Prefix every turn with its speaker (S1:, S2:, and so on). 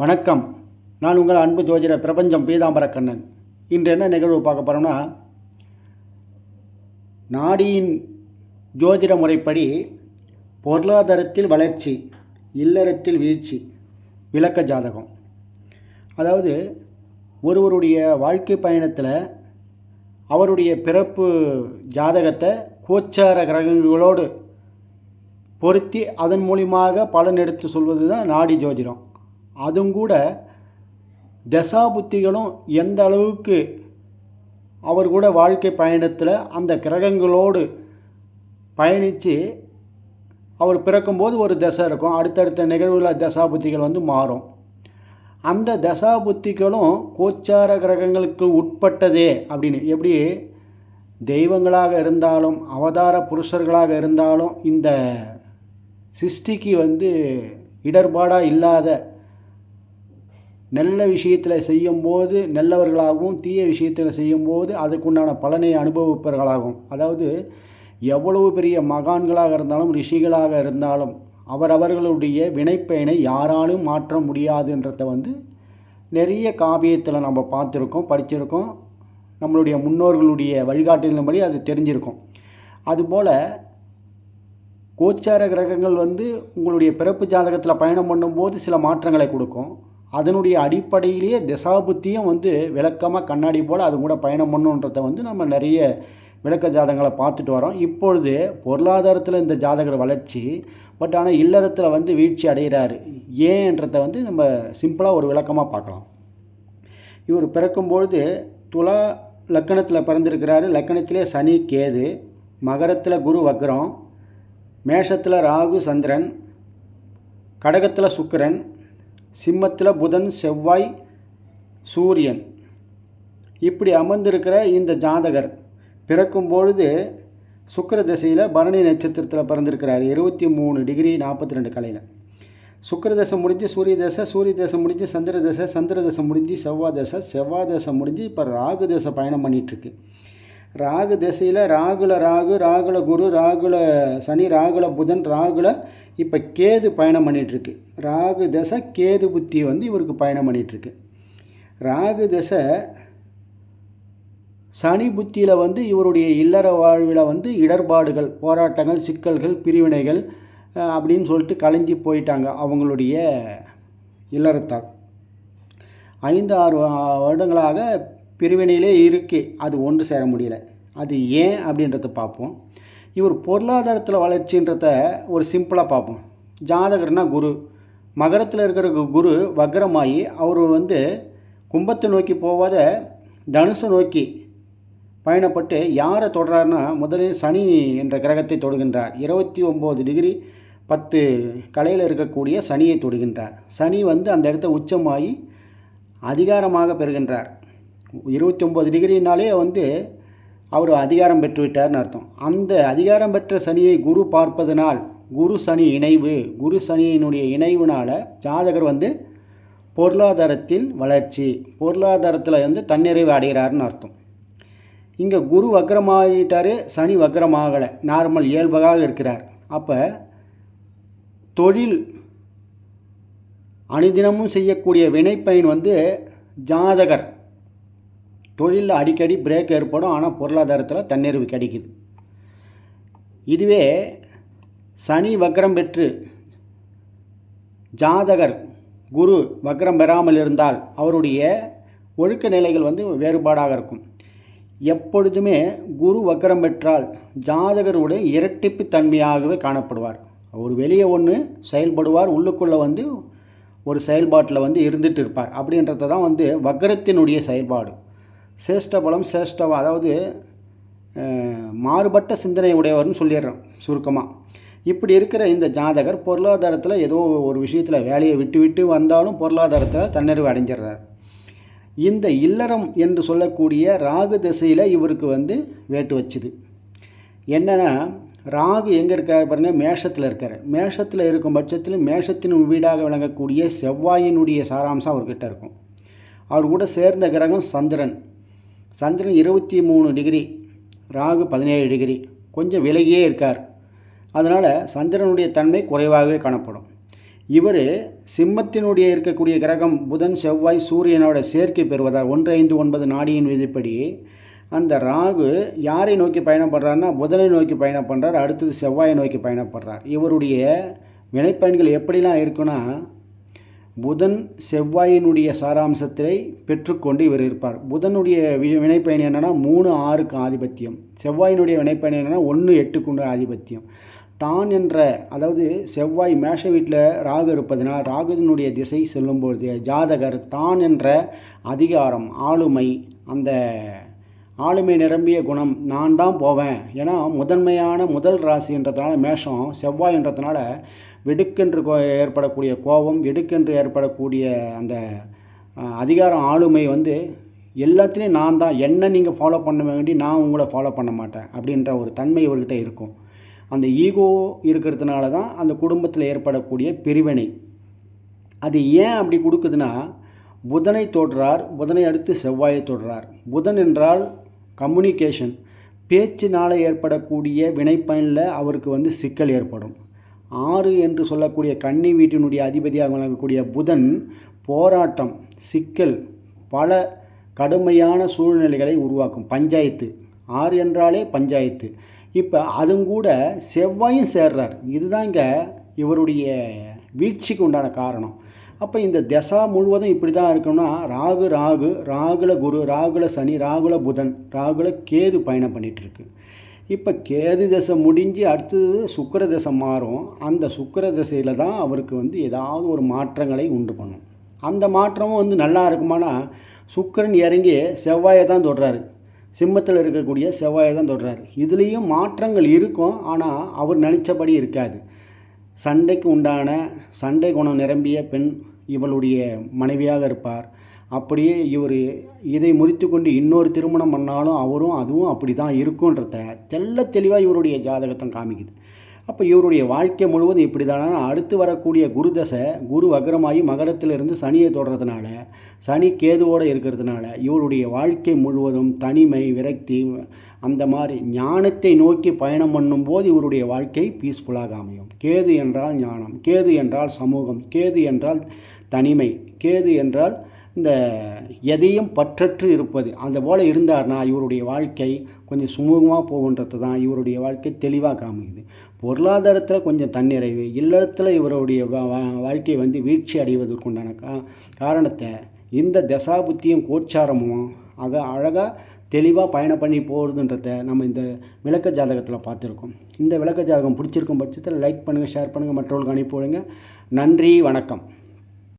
S1: வணக்கம். நான் உங்கள் அன்பு ஜோதிட பிரபஞ்சம் பீதாம்பரக்கண்ணன் இன்று என்ன நிகழ்வு பார்க்க போகிறோம்னா நாடியின் ஜோதிட முறைப்படி பொருளாதாரத்தில் வளர்ச்சி இல்லறத்தில் வீழ்ச்சி விளக்க ஜாதகம். அதாவது ஒருவருடைய வாழ்க்கை பயணத்தில் அவருடைய பிறப்பு ஜாதகத்தை கோச்சார கிரகங்களோடு பொருத்தி அதன் மூலியமாக பலன் எடுத்து சொல்வது தான் நாடி ஜோதிடம். அதுவும் கூட தசா புத்திகளும் எந்த அளவுக்கு அவர் கூட வாழ்க்கை பயணத்தில் அந்த கிரகங்களோடு பயணித்து அவர் பிறக்கும்போது ஒரு தசை இருக்கும். அடுத்தடுத்த நிகழ்வுகளில் தசா புத்திகள் வந்து மாறும். அந்த தசா புத்திகளும் கோச்சார கிரகங்களுக்கு உட்பட்டதே அப்படின்னு. எப்படி? தெய்வங்களாக இருந்தாலும் அவதார புருஷர்களாக இருந்தாலும் இந்த சிருஷ்டிக்கு வந்து இடர்பாடாக இல்லாத நல்ல விஷயத்தில் செய்யும்போது நல்லவர்களாகவும் தீய விஷயத்தில் செய்யும்போது அதுக்குண்டான பலனை அனுபவிப்பவர்களாகும். அதாவது எவ்வளவு பெரிய மகான்களாக இருந்தாலும் ரிஷிகளாக இருந்தாலும் அவரவர்களுடைய வினைப்பயனை யாராலும் மாற்ற முடியாதுன்றத வந்து நிறைய காவியத்தில் நம்ம பார்த்துருக்கோம் படிச்சிருக்கோம். நம்மளுடைய முன்னோர்களுடைய வழிகாட்டுதலின்படி அது தெரிஞ்சிருக்கும். அதுபோல் கோச்சார கிரகங்கள் வந்து உங்களுடைய பிறப்பு ஜாதகத்தில் பயணம் பண்ணும்போது சில மாற்றங்களை கொடுக்கும். அதனுடைய அடிப்படையிலேயே திசாபுத்தியும் வந்து விளக்கமாக கண்ணாடி போல் அது கூட பயணம் பண்ணுன்றத வந்து நம்ம நிறைய விளக்க ஜாதகங்களை பார்த்துட்டு வரோம். இப்பொழுது பொருளாதாரத்தில் இந்த ஜாதகர் வளர்ச்சி பட் ஆனால் இல்லறத்தில் வந்து வீழ்ச்சி அடைகிறாரு ஏன்றத வந்து நம்ம சிம்பிளாக ஒரு விளக்கமாக பார்க்கலாம். இவர் பிறக்கும்பொழுது துலா லக்கணத்தில் பிறந்திருக்கிறாரு. லக்கணத்திலே சனி கேது மகரத்தில் குரு வக்ரம் மேஷத்தில் ராகு சந்திரன் கடகத்தில் சுக்கிரன் சிம்மத்தில் புதன் செவ்வாய் சூரியன். இப்படி அமர்ந்திருக்கிற இந்த ஜாதகர் பிறக்கும் பொழுது சுக்கர திசையில் பரணி நட்சத்திரத்தில் பிறந்திருக்கிறார். இருபத்தி மூணு டிகிரி நாற்பத்தி ரெண்டு கலையில். சுக்கர தசை முடிஞ்சு சூரிய தசை சூரிய தசை முடிஞ்சு சந்திர தசை சந்திர தசை முடிஞ்சு செவ்வாய் தசை செவ்வாய் தசை முடிஞ்சு இப்போ ராகு தசை பயணம் பண்ணிகிட்ருக்கு ராகு திசையில் ராகுல ராகு ராகுல குரு ராகுல சனி ராகுல புதன் ராகுல இப்போ கேது பயணம் பண்ணிகிட்ருக்கு ராகு தசை கேது புத்தி வந்து இவருக்கு பயணம் பண்ணிகிட்ருக்கு ராகு தசை சனி புத்தியில் வந்து இவருடைய இல்லற வாழ்வில் வந்து இடர்பாடுகள் போராட்டங்கள் சிக்கல்கள் பிரிவினைகள் அப்படின்னு சொல்லிட்டு கலைஞ்சி போயிட்டாங்க அவங்களுடைய இல்லறத்தால். ஐந்து ஆறு வருடங்களாக பிரிவினையிலே இருக்கு அது ஒன்று சேர முடியல. அது ஏன் அப்படின்றத பார்ப்போம். இவர் பொருளாதாரத்தில் வளர்ச்சின்றத ஒரு சிம்பிளாக பார்ப்போம். ஜாதகர்னா குரு. மகரத்தில் இருக்கிற குரு வக்ரமாகி அவர் வந்து கும்பத்தை நோக்கி போவாத தனுசை நோக்கி பயணப்பட்டு யாரை தொடுறாருன்னா முதலில் சனி என்ற கிரகத்தை தொடுகின்றார். இருபத்தி ஒம்பது டிகிரி பத்து கலையில் இருக்கக்கூடிய சனியை தொடுகின்றார். சனி வந்து அந்த இடத்த உச்சமாகி அதிகாரமாக பெறுகின்றார். இருபத்தி ஒம்பது டிகிரினாலே வந்து அவர் அதிகாரம் பெற்றுவிட்டார்னு அர்த்தம். அந்த அதிகாரம் பெற்ற சனியை குரு பார்ப்பதனால் குரு சனி இணைவு குரு சனியினுடைய இணைவுனால் ஜாதகர் வந்து பொருளாதாரத்தில் வளர்ச்சி பொருளாதாரத்தில் வந்து தன்னிறைவு அடைகிறாருன்னு அர்த்தம். இங்கே குரு வக்கரமாகிட்டார் சனி வக்கரமாகலை நார்மல் இயல்பாக இருக்கிறார். அப்போ தொழில் அனுதினமும் செய்யக்கூடிய வினைப்பயன் வந்து ஜாதகர். தொழிலில் அடிக்கடி பிரேக் ஏற்படும் ஆனால் பொருளாதாரத்தில் தன்னிறைவு கிடைக்குது. இதுவே சனி வக்ரம் பெற்று ஜாதகர் குரு வக்ரம் பெறாமல் இருந்தால் அவருடைய ஒழுக்க நிலைகள் வந்து வேறுபாடாக இருக்கும். எப்பொழுதுமே குரு வக்ரம் பெற்றால் ஜாதகருடைய இரட்டிப்பு தன்மையாகவே காணப்படுவார். அவர் வெளியே ஒன்று செயல்படுவார் உள்ளுக்குள்ளே வந்து ஒரு செயல்பாட்டில் வந்து இருந்துட்டு இருப்பார். அப்படின்றத தான் வந்து வக்ரத்தினுடைய செயல்பாடு. சிரேஷ்ட பலம் சேஷ்ட அதாவது மாறுபட்ட சிந்தனை உடையவர்னு சொல்லிடுறோம் சுருக்கமாக இப்படி இருக்கிற இந்த ஜாதகர் பொருளாதாரத்தில் ஏதோ ஒரு விஷயத்தில் வேலையை விட்டு விட்டு வந்தாலும் பொருளாதாரத்தில் தன்னிறைவு அடைஞ்சிடுறார். இந்த இல்லறம் என்று சொல்லக்கூடிய ராகு திசையில் இவருக்கு வந்து வேட்டு வச்சுது. என்னென்னா ராகு எங்கே இருக்கார் பாருங்க மேஷத்தில் இருக்கார். மேஷத்தில் இருக்கும் பட்சத்தில் மேஷத்தின் வீடாக விளங்கக்கூடிய செவ்வாயினுடைய சாராம்சம் அவர்கிட்ட இருக்கும். அவர் கூட சேர்ந்த கிரகம் சந்திரன். சந்திரன் இருபத்தி மூணு டிகிரி ராகு பதினேழு டிகிரி கொஞ்சம் விலகியே இருக்கார். அதனால் சந்திரனுடைய தன்மை குறைவாகவே காணப்படும். இவர் சிம்மத்தினுடைய இருக்கக்கூடிய கிரகம் புதன் செவ்வாய் சூரியனோட சேர்க்கை பெறுவதால் ஒன்று ஐந்து ஒன்பது நாடியின் விதிப்படி அந்த ராகு யாரை நோக்கி பயணப்படுறாருன்னா புதனை நோக்கி பயணம் பண்ணுறார் அடுத்தது செவ்வாயை நோக்கி பயணப்படுறார். இவருடைய வினைப்பயன்கள் எப்படிலாம் இருக்குன்னா புதன் செவ்வாயினுடைய சாராம்சத்தை பெற்றுக்கொண்டு இவர் இருப்பார். புதனுடைய வி- வினைப்பயன் என்னென்னா மூணு ஆறுக்கு ஆதிபத்தியம். செவ்வாயினுடைய வினைப்பயன் என்னென்னா ஒன்று எட்டுக்குண்டு ஆதிபத்தியம். தான் என்ற அதாவது செவ்வாய் மேஷ வீட்டில் ராகு இருப்பதனால் ராகுவினுடைய திசை செல்லும்பொழுது ஜாதகர் தான் என்ற அதிகாரம் ஆளுமை அந்த ஆளுமை நிரம்பிய குணம் நான் தான் போவேன். ஏன்னா முதன்மையான முதல் ராசின்றதுனால மேஷம் செவ்வாய்ன்றதுனால வெடுக்கென்று கோ ஏற்படக்கூடிய கோபம் வெடுக்கென்று ஏற்படக்கூடிய அந்த அதிகாரம் ஆளுமை வந்து எல்லாத்துலேயும் நான் தான். என்ன நீங்கள் ஃபாலோ பண்ண வேண்டி நான் உங்களை ஃபாலோ பண்ண மாட்டேன் அப்படின்ற ஒரு தன்மை இவர்கிட்ட இருக்கும். அந்த ஈகோ இருக்கிறதுனால தான் அந்த குடும்பத்தில் ஏற்படக்கூடிய பிரிவினை. அது ஏன் அப்படி கொடுக்குதுன்னா புதனை தொடுறார் புதனை அடுத்து செவ்வாயை தொடுறார். புதன் என்றால் கம்யூனிகேஷன் பேச்சினால் ஏற்படக்கூடிய வினைப்பயனில் அவருக்கு வந்து சிக்கல் ஏற்படும். ஆறு என்று சொல்லக்கூடிய கன்னி வீட்டினுடைய அதிபதியாக விளங்கக்கூடிய புதன் போராட்டம் சிக்கல் பல கடுமையான சூழ்நிலைகளை உருவாக்கும் பஞ்சாயத்து. ஆறு என்றாலே பஞ்சாயத்து. இப்போ அதுவும் கூட செவ்வாயும் சேர்றார். இதுதாங்க இவருடைய வீழ்ச்சிக்கு உண்டான காரணம். அப்போ இந்த தசா முழுவதும் இப்படி தான் இருக்கணும்னா ராகு ராகு ராகுல குரு ராகுல சனி ராகுல புதன் ராகுல கேது பயணம் பண்ணிகிட்ருக்கு இருக்கு. இப்போ கேது தசை முடிஞ்சு அடுத்தது சுக்கர தசை மாறும். அந்த சுக்கர தசையில் தான் அவருக்கு வந்து ஏதாவது ஒரு மாற்றங்களை உண்டு பண்ணும். அந்த மாற்றமும் வந்து நல்லா இருக்குமானா சுக்கரன் இறங்கி செவ்வாயை தான் தொடுறாரு. சிம்மத்தில் இருக்கக்கூடிய செவ்வாயை தான் தொடுறாரு. இதுலேயும் மாற்றங்கள் இருக்கும் ஆனால் அவர் நினச்சபடி இருக்காது. சண்டைக்கு உண்டான சண்டை குணம் நிரம்பிய பெண் இவளுடைய மனைவியாக இருப்பார். அப்படியே இவர் இதை முறித்து கொண்டு இன்னொரு திருமணம் பண்ணாலும் அவரும் அதுவும் அப்படி தான் இருக்குன்றத தெல்ல தெளிவாக இவருடைய ஜாதகத்தை காமிக்குது. அப்போ இவருடைய வாழ்க்கை முழுவதும் இப்படி தானா அடுத்து வரக்கூடிய குரு தசை குரு வக்ரமாகி மகரத்திலிருந்து சனியை தொடர்றதுனால சனி கேதுவோடு இருக்கிறதுனால இவருடைய வாழ்க்கை முழுவதும் தனிமை விரக்தி அந்த மாதிரி ஞானத்தை நோக்கி பயணம் பண்ணும்போது இவருடைய வாழ்க்கை பீஸ்ஃபுல்லாக அமையும். கேது என்றால் ஞானம் கேது என்றால் சமூகம் கேது என்றால் தனிமை கேது என்றால் இந்த எதையும் பற்றற்று இருப்பது அந்த போல் இருந்தார்னா இவருடைய வாழ்க்கை கொஞ்சம் சுமூகமாக போகுன்றது தான் இவருடைய வாழ்க்கை தெளிவாக காமிக்குது. பொருளாதாரத்தில் கொஞ்சம் தன்னிறைவு இல்லத்தில் இவருடைய வா- வாழ்க்கை வந்து வீழ்ச்சி அடைவதற்குண்டான கா காரணத்தை இந்த தசாபுத்தியும் கோச்சாரமும் ஆக அழகாக தெளிவாக பயணம் பண்ணி போகிறதுன்றத நம்ம இந்த விளக்க ஜாதகத்தில் பார்த்துருக்கோம். இந்த விளக்க ஜாதகம் பிடிச்சிருக்கும் பட்சத்தில் லைக் பண்ணுங்கள் ஷேர் பண்ணுங்கள் மற்றவர்களுக்கு அனுப்பி விடுங்க. நன்றி வணக்கம்.